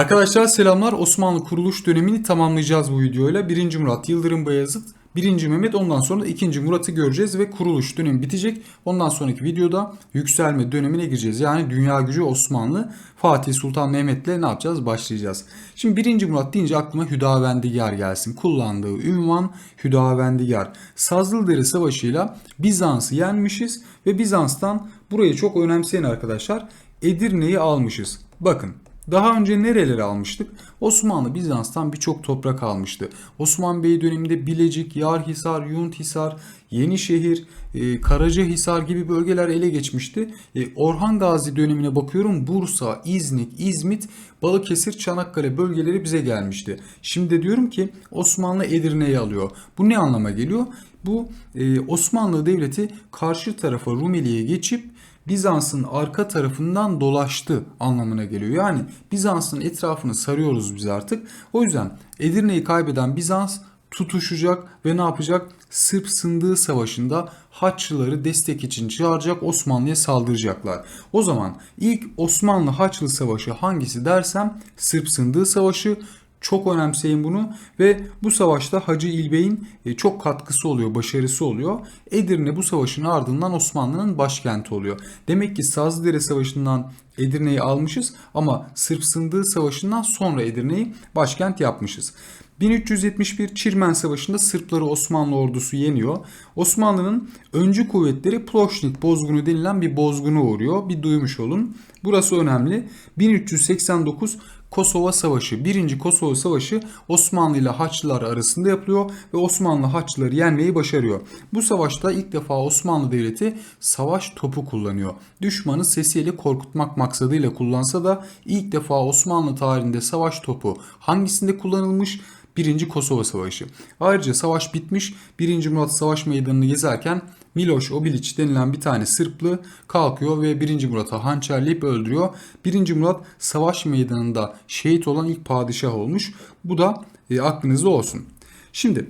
Arkadaşlar selamlar. Osmanlı kuruluş dönemini tamamlayacağız bu videoyla. 1. Murat Yıldırım Bayezid, 1. Mehmet ondan sonra da 2. Murat'ı göreceğiz ve kuruluş dönemi bitecek. Ondan sonraki videoda yükselme dönemine gireceğiz. Yani dünya gücü Osmanlı Fatih Sultan Mehmet'le ne yapacağız? Başlayacağız. Şimdi 1. Murat deyince aklıma Hüdavendigar gelsin. Kullandığı ünvan Hüdavendigar. Sazlıdere Savaşı'yla Bizans'ı yenmişiz ve Bizans'tan burayı çok önemseyen arkadaşlar Edirne'yi almışız. Bakın daha önce nereleri almıştık? Osmanlı Bizans'tan birçok toprak almıştı. Osman Bey döneminde Bilecik, Yarhisar, Yunthisar, Yenişehir, e, Karacahisar gibi bölgeler ele geçmişti. E, Orhan Gazi dönemine bakıyorum Bursa, İznik, İzmit, Balıkesir, Çanakkale bölgeleri bize gelmişti. Şimdi diyorum ki Osmanlı Edirne'yi alıyor. Bu ne anlama geliyor? Bu e, Osmanlı Devleti karşı tarafa Rumeli'ye geçip Bizans'ın arka tarafından dolaştı anlamına geliyor. Yani Bizans'ın etrafını sarıyoruz biz artık. O yüzden Edirne'yi kaybeden Bizans tutuşacak ve ne yapacak? Sırp Sındığı Savaşı'nda Haçlıları destek için çağıracak Osmanlı'ya saldıracaklar. O zaman ilk Osmanlı Haçlı Savaşı hangisi dersem Sırp Sındığı Savaşı çok önemseyin bunu ve bu savaşta Hacı İlbey'in e, çok katkısı oluyor, başarısı oluyor. Edirne bu savaşın ardından Osmanlı'nın başkenti oluyor. Demek ki Sazlıdere Savaşı'ndan Edirne'yi almışız ama Sırp Sındığı Savaşı'ndan sonra Edirne'yi başkent yapmışız. 1371 Çirmen Savaşı'nda Sırpları Osmanlı ordusu yeniyor. Osmanlı'nın öncü kuvvetleri Ploşnik bozgunu denilen bir bozgunu uğruyor. Bir duymuş olun. Burası önemli. 1389 Kosova Savaşı, 1. Kosova Savaşı Osmanlı ile Haçlılar arasında yapılıyor ve Osmanlı Haçlıları yenmeyi başarıyor. Bu savaşta ilk defa Osmanlı Devleti savaş topu kullanıyor. Düşmanı sesiyle korkutmak maksadıyla kullansa da ilk defa Osmanlı tarihinde savaş topu hangisinde kullanılmış? 1. Kosova Savaşı. Ayrıca savaş bitmiş 1. Murat Savaş Meydanı'nı gezerken Miloš Obilić denilen bir tane Sırplı kalkıyor ve 1. Murat'ı hançerleyip öldürüyor. 1. Murat savaş meydanında şehit olan ilk padişah olmuş. Bu da e, aklınızda olsun. Şimdi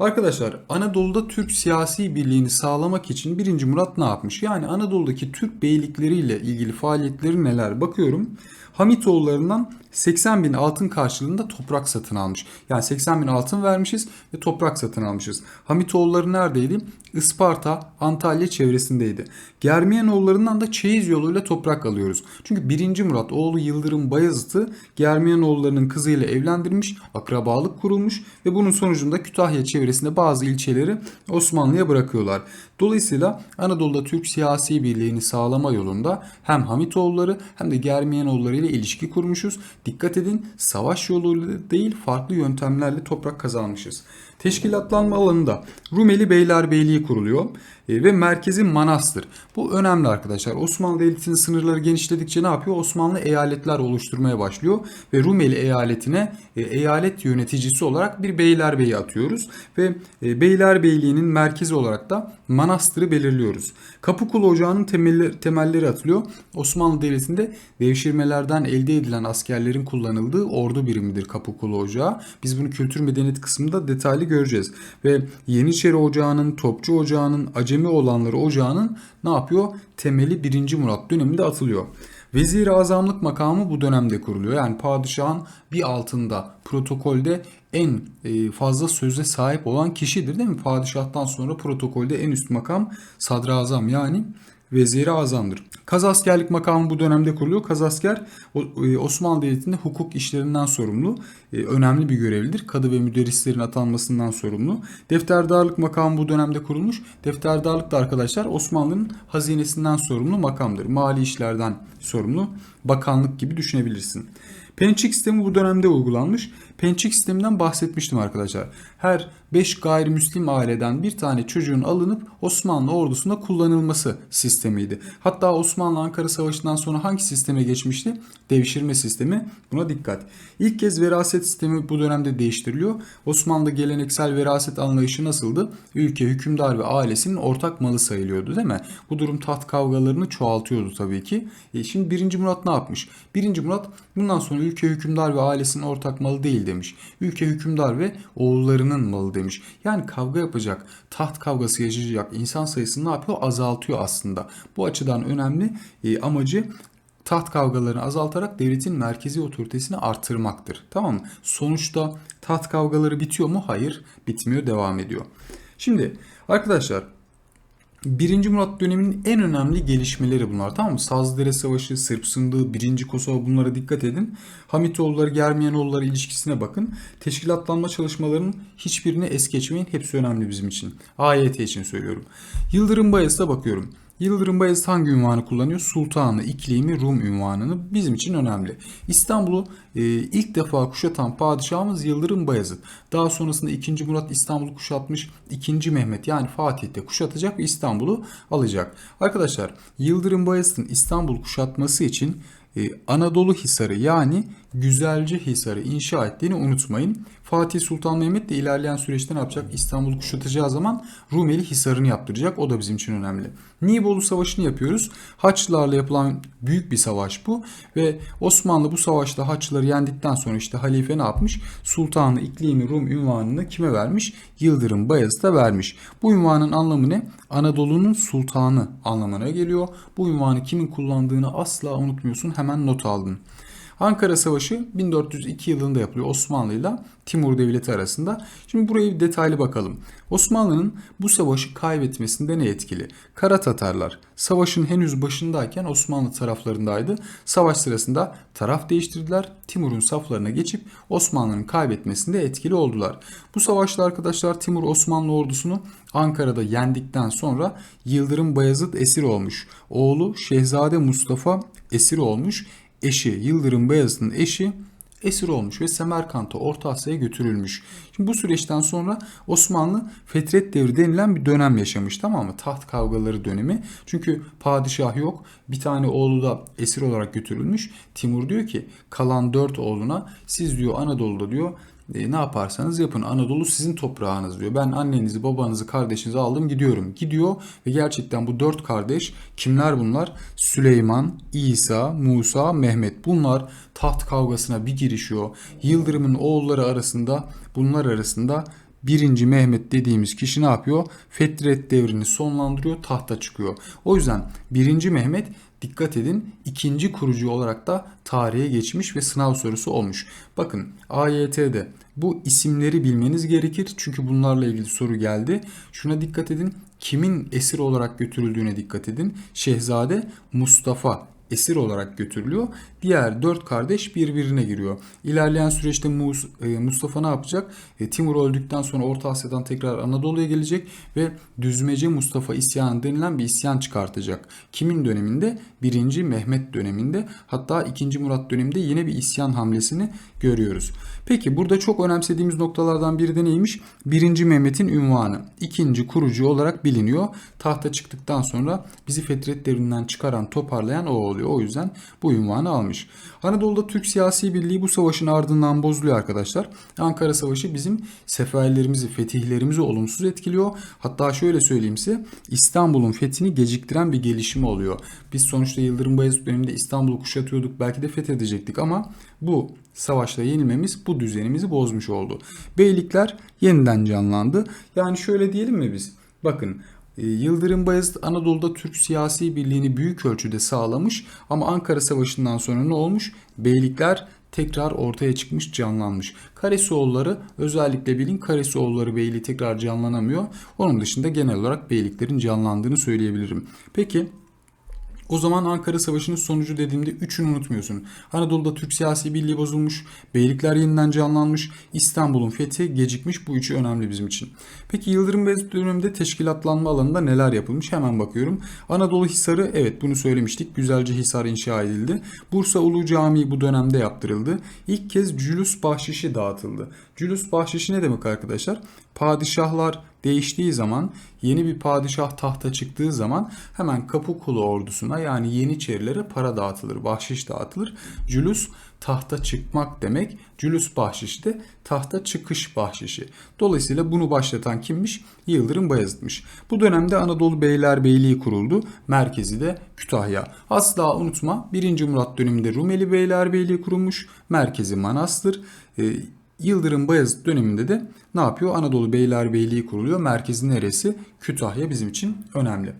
Arkadaşlar Anadolu'da Türk siyasi birliğini sağlamak için 1. Murat ne yapmış? Yani Anadolu'daki Türk beylikleriyle ilgili faaliyetleri neler? Bakıyorum. Hamitoğullarından 80 bin altın karşılığında toprak satın almış. Yani 80 bin altın vermişiz ve toprak satın almışız. Hamitoğulları neredeydi? Isparta, Antalya çevresindeydi. Germiyanoğullarından da çeyiz yoluyla toprak alıyoruz. Çünkü 1. Murat oğlu Yıldırım Bayezid'i Germiyanoğullarının kızıyla evlendirmiş, akrabalık kurulmuş ve bunun sonucunda Kütahya çevresinde bazı ilçeleri Osmanlı'ya bırakıyorlar. Dolayısıyla Anadolu'da Türk siyasi birliğini sağlama yolunda hem Hamitoğulları hem de Germiyanoğulları ile ilişki kurmuşuz. Dikkat edin savaş yoluyla değil farklı yöntemlerle toprak kazanmışız. Teşkilatlanma alanında Rumeli Beylerbeyliği kuruluyor ve merkezi Manastır. Bu önemli arkadaşlar. Osmanlı Devleti'nin sınırları genişledikçe ne yapıyor? Osmanlı eyaletler oluşturmaya başlıyor ve Rumeli eyaletine e, eyalet yöneticisi olarak bir beylerbeyi atıyoruz ve e, beylerbeyliğinin merkezi olarak da Manastır'ı belirliyoruz. Kapıkulu Ocağı'nın temelleri atılıyor. Osmanlı Devleti'nde devşirmelerden elde edilen askerlerin kullanıldığı ordu birimidir Kapıkulu Ocağı. Biz bunu kültür medeniyet kısmında detaylı göreceğiz. Ve Yeniçeri Ocağı'nın, Topçu Ocağı'nın, Acemi olanları Ocağı'nın ne yapıyor? Temeli 1. Murat döneminde atılıyor. Vezir-i Azamlık makamı bu dönemde kuruluyor. Yani padişahın bir altında protokolde en e, fazla söze sahip olan kişidir değil mi? Padişahtan sonra protokolde en üst makam sadrazam yani veziri azamdır. Kazaskerlik makamı bu dönemde kuruluyor. Kazasker e, Osmanlı Devleti'nde hukuk işlerinden sorumlu. E, önemli bir görevlidir. Kadı ve müderrislerin atanmasından sorumlu. Defterdarlık makamı bu dönemde kurulmuş. Defterdarlık da arkadaşlar Osmanlı'nın hazinesinden sorumlu makamdır. Mali işlerden sorumlu. Bakanlık gibi düşünebilirsin. Pençik sistemi bu dönemde uygulanmış. Pençik sisteminden bahsetmiştim arkadaşlar. Her 5 gayrimüslim aileden bir tane çocuğun alınıp Osmanlı ordusunda kullanılması sistemiydi. Hatta Osmanlı Ankara Savaşı'ndan sonra hangi sisteme geçmişti? Devşirme sistemi. Buna dikkat. İlk kez veraset sistemi bu dönemde değiştiriliyor. Osmanlı geleneksel veraset anlayışı nasıldı? Ülke, hükümdar ve ailesinin ortak malı sayılıyordu değil mi? Bu durum taht kavgalarını çoğaltıyordu tabii ki. E şimdi 1. Murat ne yapmış? 1. Murat bundan sonra ülke, hükümdar ve ailesinin ortak malı değil demiş. Ülke, hükümdar ve oğullarının malı demiş. Yani kavga yapacak, taht kavgası yaşayacak insan sayısını ne yapıyor? Azaltıyor aslında. Bu açıdan önemli e, amacı taht kavgalarını azaltarak devletin merkezi otoritesini artırmaktır. Tamam mı? Sonuçta taht kavgaları bitiyor mu? Hayır, bitmiyor, devam ediyor. Şimdi arkadaşlar 1. Murat döneminin en önemli gelişmeleri bunlar tamam mı? Sazlıdere Savaşı, Sırp Sındığı, 1. Kosova bunlara dikkat edin. Hamitoğulları, Germiyanoğulları ilişkisine bakın. Teşkilatlanma çalışmalarının hiçbirini es geçmeyin. Hepsi önemli bizim için. AYT için söylüyorum. Yıldırım Bayezid'e bakıyorum. Yıldırım Bayezid hangi ünvanı kullanıyor? Sultanı, iklimi, Rum ünvanını bizim için önemli. İstanbul'u e, ilk defa kuşatan padişahımız Yıldırım Bayezid. Daha sonrasında 2. Murat İstanbul'u kuşatmış. 2. Mehmet yani Fatih'te kuşatacak ve İstanbul'u alacak. Arkadaşlar Yıldırım Bayezid'in İstanbul kuşatması için e, Anadolu Hisarı yani Güzelce Hisarı inşa ettiğini unutmayın. Fatih Sultan Mehmet de ilerleyen süreçte ne yapacak? İstanbul'u kuşatacağı zaman Rumeli Hisarı'nı yaptıracak. O da bizim için önemli. Nibolu Savaşı'nı yapıyoruz. Haçlılarla yapılan büyük bir savaş bu. Ve Osmanlı bu savaşta Haçlıları yendikten sonra işte halife ne yapmış? Sultanı, iklimi, Rum ünvanını kime vermiş? Yıldırım Bayezid'e vermiş. Bu ünvanın anlamı ne? Anadolu'nun sultanı anlamına geliyor. Bu ünvanı kimin kullandığını asla unutmuyorsun. Hemen not aldın. Ankara Savaşı 1402 yılında yapılıyor Osmanlı ile Timur Devleti arasında. Şimdi buraya bir detaylı bakalım. Osmanlı'nın bu savaşı kaybetmesinde ne etkili? Kara Tatarlar savaşın henüz başındayken Osmanlı taraflarındaydı. Savaş sırasında taraf değiştirdiler. Timur'un saflarına geçip Osmanlı'nın kaybetmesinde etkili oldular. Bu savaşta arkadaşlar Timur Osmanlı ordusunu Ankara'da yendikten sonra Yıldırım Bayezid esir olmuş. Oğlu Şehzade Mustafa esir olmuş eşi Yıldırım Beyazıt'ın eşi esir olmuş ve Semerkant'a Orta Asya'ya götürülmüş. Şimdi bu süreçten sonra Osmanlı Fetret Devri denilen bir dönem yaşamış tamam mı? Taht kavgaları dönemi. Çünkü padişah yok. Bir tane oğlu da esir olarak götürülmüş. Timur diyor ki kalan dört oğluna siz diyor Anadolu'da diyor e, ne yaparsanız yapın Anadolu sizin toprağınız diyor. Ben annenizi, babanızı, kardeşinizi aldım gidiyorum. Gidiyor ve gerçekten bu dört kardeş kimler bunlar? Süleyman, İsa, Musa, Mehmet. Bunlar taht kavgasına bir girişiyor. Yıldırım'ın oğulları arasında bunlar arasında birinci Mehmet dediğimiz kişi ne yapıyor? Fetret devrini sonlandırıyor, tahta çıkıyor. O yüzden birinci Mehmet dikkat edin ikinci kurucu olarak da tarihe geçmiş ve sınav sorusu olmuş. Bakın AYT'de bu isimleri bilmeniz gerekir çünkü bunlarla ilgili soru geldi. Şuna dikkat edin kimin esir olarak götürüldüğüne dikkat edin. Şehzade Mustafa esir olarak götürülüyor. Diğer dört kardeş birbirine giriyor. İlerleyen süreçte e, Mustafa ne yapacak? E, Timur öldükten sonra Orta Asya'dan tekrar Anadolu'ya gelecek ve Düzmece Mustafa isyanı denilen bir isyan çıkartacak. Kimin döneminde? 1. Mehmet döneminde hatta 2. Murat döneminde yine bir isyan hamlesini görüyoruz. Peki burada çok önemsediğimiz noktalardan biri de neymiş? 1. Mehmet'in ünvanı. ikinci kurucu olarak biliniyor. Tahta çıktıktan sonra bizi Fetret devrinden çıkaran, toparlayan o oluyor. O yüzden bu ünvanı almış. Anadolu'da Türk siyasi birliği bu savaşın ardından bozuluyor arkadaşlar. Ankara Savaşı bizim seferlerimizi, fetihlerimizi olumsuz etkiliyor. Hatta şöyle söyleyeyim size İstanbul'un fethini geciktiren bir gelişimi oluyor. Biz sonuçta Yıldırım Bayezid döneminde İstanbul'u kuşatıyorduk belki de fethedecektik ama bu savaşta yenilmemiz bu düzenimizi bozmuş oldu. Beylikler yeniden canlandı. Yani şöyle diyelim mi biz? Bakın e, Yıldırım Bayezid Anadolu'da Türk siyasi birliğini büyük ölçüde sağlamış ama Ankara Savaşı'ndan sonra ne olmuş? Beylikler tekrar ortaya çıkmış, canlanmış. Karesioğulları özellikle bilin Karesioğulları beyliği tekrar canlanamıyor. Onun dışında genel olarak beyliklerin canlandığını söyleyebilirim. Peki o zaman Ankara Savaşı'nın sonucu dediğimde üçünü unutmuyorsun. Anadolu'da Türk siyasi birliği bozulmuş, beylikler yeniden canlanmış, İstanbul'un fethi gecikmiş. Bu üçü önemli bizim için. Peki Yıldırım Beyazıt döneminde teşkilatlanma alanında neler yapılmış? Hemen bakıyorum. Anadolu Hisarı evet bunu söylemiştik. Güzelce Hisar inşa edildi. Bursa Ulu Camii bu dönemde yaptırıldı. İlk kez cülüs bahşişi dağıtıldı. Cülüs bahşişi ne demek arkadaşlar? Padişahlar değiştiği zaman yeni bir padişah tahta çıktığı zaman hemen Kapıkulu ordusuna yani Yeniçerilere para dağıtılır, bahşiş dağıtılır. Cülüs tahta çıkmak demek. Cülüs bahşişi de tahta çıkış bahşişi. Dolayısıyla bunu başlatan kimmiş? Yıldırım Bayezid'miş. Bu dönemde Anadolu Beylerbeyliği kuruldu. Merkezi de Kütahya. Asla unutma 1. Murat döneminde Rumeli Beylerbeyliği kurulmuş. Merkezi Manastır. Ee, Yıldırım Bayezid döneminde de ne yapıyor? Anadolu Beylerbeyliği kuruluyor. Merkezi neresi? Kütahya bizim için önemli.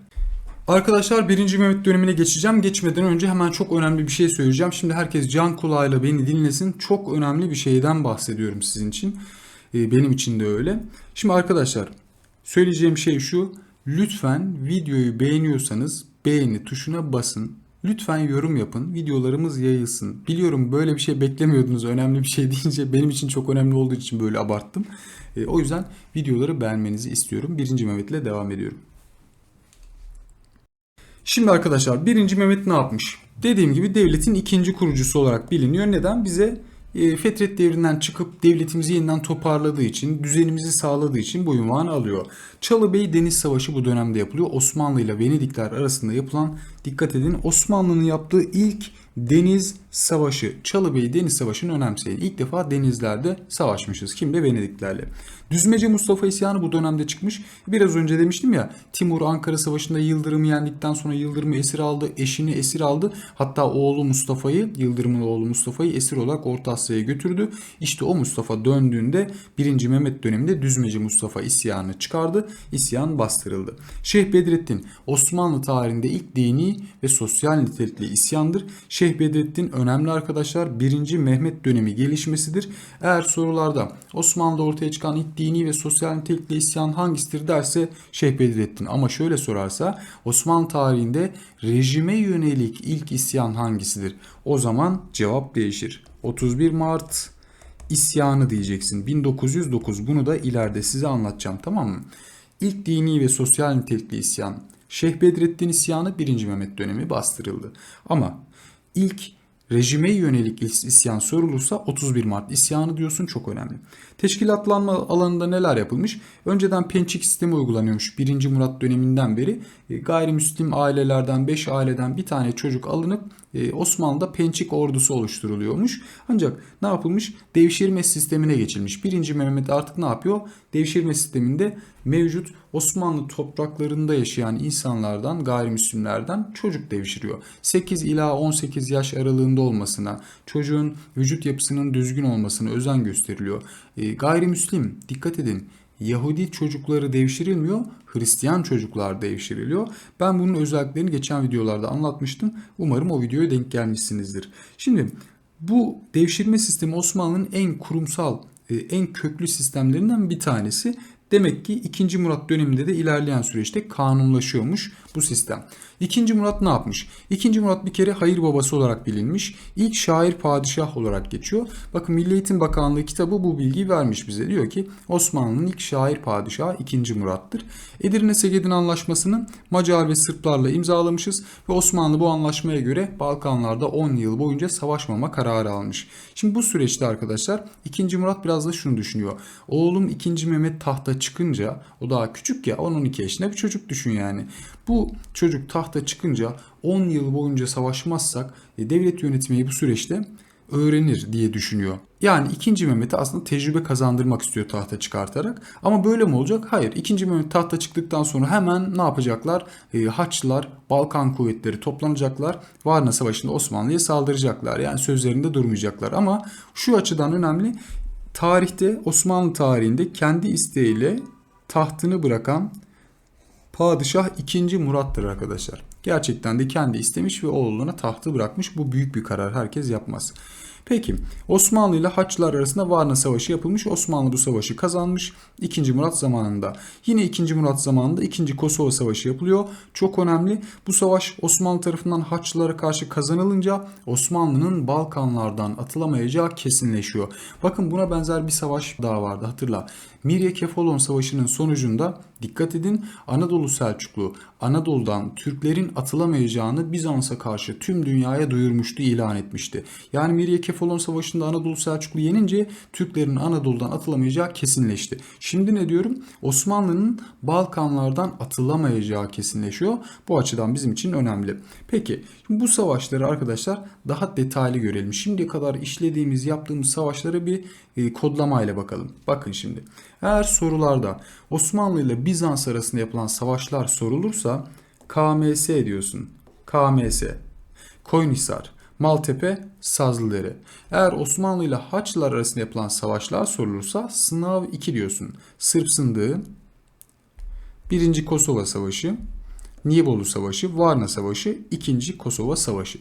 Arkadaşlar 1. Mehmet dönemine geçeceğim. Geçmeden önce hemen çok önemli bir şey söyleyeceğim. Şimdi herkes can kulağıyla beni dinlesin. Çok önemli bir şeyden bahsediyorum sizin için. Ee, Benim için de öyle. Şimdi arkadaşlar söyleyeceğim şey şu. Lütfen videoyu beğeniyorsanız beğeni tuşuna basın. Lütfen yorum yapın. Videolarımız yayılsın. Biliyorum böyle bir şey beklemiyordunuz. Önemli bir şey deyince benim için çok önemli olduğu için böyle abarttım. Ee, O yüzden videoları beğenmenizi istiyorum. 1. Mehmet ile devam ediyorum. Şimdi arkadaşlar 1. Mehmet ne yapmış? Dediğim gibi devletin ikinci kurucusu olarak biliniyor. Neden? Bize e, Fetret devrinden çıkıp devletimizi yeniden toparladığı için, düzenimizi sağladığı için bu ünvanı alıyor. Çalıbey Deniz Savaşı bu dönemde yapılıyor. Osmanlı ile Venedikler arasında yapılan, dikkat edin Osmanlı'nın yaptığı ilk deniz savaşı. Çalıbey Deniz Savaşı'nı önemseyin. İlk defa denizlerde savaşmışız. Kimle? Venediklerle. Düzmece Mustafa isyanı bu dönemde çıkmış. Biraz önce demiştim ya Timur Ankara Savaşı'nda Yıldırım'ı yendikten sonra Yıldırım'ı esir aldı. Eşini esir aldı. Hatta oğlu Mustafa'yı, Yıldırım'ın oğlu Mustafa'yı esir olarak Orta Asya'ya götürdü. İşte o Mustafa döndüğünde 1. Mehmet döneminde Düzmece Mustafa isyanını çıkardı. İsyan bastırıldı. Şeyh Bedrettin Osmanlı tarihinde ilk dini ve sosyal nitelikli isyandır. Şeyh Bedrettin önemli arkadaşlar 1. Mehmet dönemi gelişmesidir. Eğer sorularda Osmanlı'da ortaya çıkan ilk dini ve sosyal nitelikli isyan hangisidir derse Şeyh Bedrettin. Ama şöyle sorarsa Osmanlı tarihinde rejime yönelik ilk isyan hangisidir? O zaman cevap değişir. 31 Mart isyanı diyeceksin. 1909 bunu da ileride size anlatacağım tamam mı? İlk dini ve sosyal nitelikli isyan Şeyh Bedrettin isyanı 1. Mehmet dönemi bastırıldı. Ama ilk rejime yönelik isyan sorulursa 31 Mart isyanı diyorsun çok önemli. Teşkilatlanma alanında neler yapılmış? Önceden pençik sistemi uygulanıyormuş 1. Murat döneminden beri. E, Gayrimüslim ailelerden 5 aileden bir tane çocuk alınıp e, Osmanlı'da pençik ordusu oluşturuluyormuş. Ancak ne yapılmış? Devşirme sistemine geçilmiş. 1. Mehmet artık ne yapıyor? Devşirme sisteminde mevcut Osmanlı topraklarında yaşayan insanlardan, gayrimüslimlerden çocuk devşiriyor. 8 ila 18 yaş aralığında olmasına, çocuğun vücut yapısının düzgün olmasına özen gösteriliyor. E, gayrimüslim, dikkat edin, Yahudi çocukları devşirilmiyor, Hristiyan çocuklar devşiriliyor. Ben bunun özelliklerini geçen videolarda anlatmıştım. Umarım o videoya denk gelmişsinizdir. Şimdi bu devşirme sistemi Osmanlı'nın en kurumsal, e, en köklü sistemlerinden bir tanesi. Demek ki 2. Murat döneminde de ilerleyen süreçte kanunlaşıyormuş bu sistem. 2. Murat ne yapmış? 2. Murat bir kere hayır babası olarak bilinmiş. İlk şair padişah olarak geçiyor. Bakın Milli Eğitim Bakanlığı kitabı bu bilgiyi vermiş bize. Diyor ki Osmanlı'nın ilk şair padişahı 2. Murat'tır. Edirne Segedin Anlaşması'nı Macar ve Sırplarla imzalamışız ve Osmanlı bu anlaşmaya göre Balkanlarda 10 yıl boyunca savaşmama kararı almış. Şimdi bu süreçte arkadaşlar 2. Murat biraz da şunu düşünüyor. Oğlum 2. Mehmet tahta çıkınca o daha küçük ya 10-12 yaşında bir çocuk düşün yani. Bu çocuk tahta çıkınca 10 yıl boyunca savaşmazsak e, devlet yönetmeyi bu süreçte öğrenir diye düşünüyor. Yani 2. Mehmet'e aslında tecrübe kazandırmak istiyor tahta çıkartarak. Ama böyle mi olacak? Hayır. 2. Mehmet tahta çıktıktan sonra hemen ne yapacaklar? E, Haçlılar, Balkan kuvvetleri toplanacaklar. Varna Savaşı'nda Osmanlı'ya saldıracaklar. Yani sözlerinde durmayacaklar. Ama şu açıdan önemli. Tarihte Osmanlı tarihinde kendi isteğiyle tahtını bırakan Padişah 2. Murat'tır arkadaşlar. Gerçekten de kendi istemiş ve oğluna tahtı bırakmış. Bu büyük bir karar. Herkes yapmaz. Peki Osmanlı ile Haçlılar arasında Varna Savaşı yapılmış. Osmanlı bu savaşı kazanmış 2. Murat zamanında. Yine 2. Murat zamanında 2. Kosova Savaşı yapılıyor. Çok önemli. Bu savaş Osmanlı tarafından Haçlılara karşı kazanılınca Osmanlı'nın Balkanlardan atılamayacağı kesinleşiyor. Bakın buna benzer bir savaş daha vardı hatırla. Mirye Kefalon Savaşı'nın sonucunda dikkat edin Anadolu Selçuklu Anadolu'dan Türklerin atılamayacağını Bizans'a karşı tüm dünyaya duyurmuştu, ilan etmişti. Yani Mirye Kefalon Savaşı'nda Anadolu Selçuklu yenince Türklerin Anadolu'dan atılamayacağı kesinleşti. Şimdi ne diyorum? Osmanlı'nın Balkanlardan atılamayacağı kesinleşiyor. Bu açıdan bizim için önemli. Peki bu savaşları arkadaşlar daha detaylı görelim. Şimdiye kadar işlediğimiz, yaptığımız savaşları bir e, kodlamayla bakalım. Bakın şimdi. Eğer sorularda Osmanlı ile Bizans arasında yapılan savaşlar sorulursa KMS diyorsun. KMS. Koyunhisar, Maltepe, Sazlıdere. Eğer Osmanlı ile Haçlılar arasında yapılan savaşlar sorulursa sınav 2 diyorsun. Sırp Sındığı, 1. Kosova Savaşı, Nibolu Savaşı, Varna Savaşı, 2. Kosova Savaşı.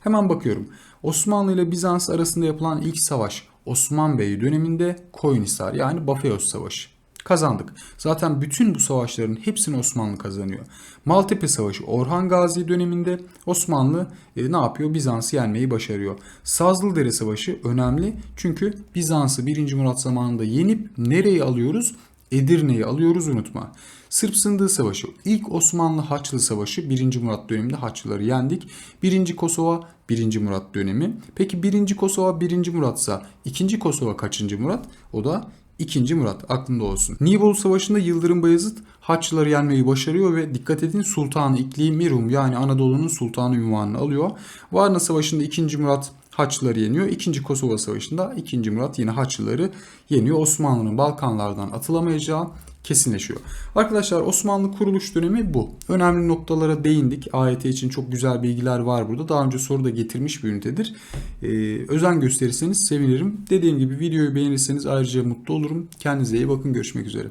Hemen bakıyorum. Osmanlı ile Bizans arasında yapılan ilk savaş Osman Bey döneminde Koyunhisar yani Bafeos Savaşı. Kazandık. Zaten bütün bu savaşların hepsini Osmanlı kazanıyor. Maltepe Savaşı Orhan Gazi döneminde Osmanlı e, ne yapıyor? Bizans'ı yenmeyi başarıyor. Sazlıdere Savaşı önemli çünkü Bizans'ı 1. Murat zamanında yenip nereyi alıyoruz? Edirne'yi alıyoruz unutma. Sırp Sındığı Savaşı, ilk Osmanlı Haçlı Savaşı 1. Murat döneminde Haçlıları yendik. 1. Kosova 1. Murat dönemi. Peki 1. Kosova 1. Muratsa 2. Kosova kaçıncı Murat? O da 2. Murat aklında olsun. Nibolu Savaşı'nda Yıldırım Bayezid Haçlıları yenmeyi başarıyor ve dikkat edin Sultanı İklimi Rum yani Anadolu'nun sultanı ünvanını alıyor. Varna Savaşı'nda 2. Murat Haçlıları yeniyor. 2. Kosova Savaşı'nda 2. Murat yine Haçlıları yeniyor. Osmanlı'nın Balkanlardan atılamayacağı kesinleşiyor. Arkadaşlar Osmanlı kuruluş dönemi bu. Önemli noktalara değindik. AYT için çok güzel bilgiler var burada. Daha önce soru da getirmiş bir ünitedir. Ee, özen gösterirseniz sevinirim. Dediğim gibi videoyu beğenirseniz ayrıca mutlu olurum. Kendinize iyi bakın. Görüşmek üzere.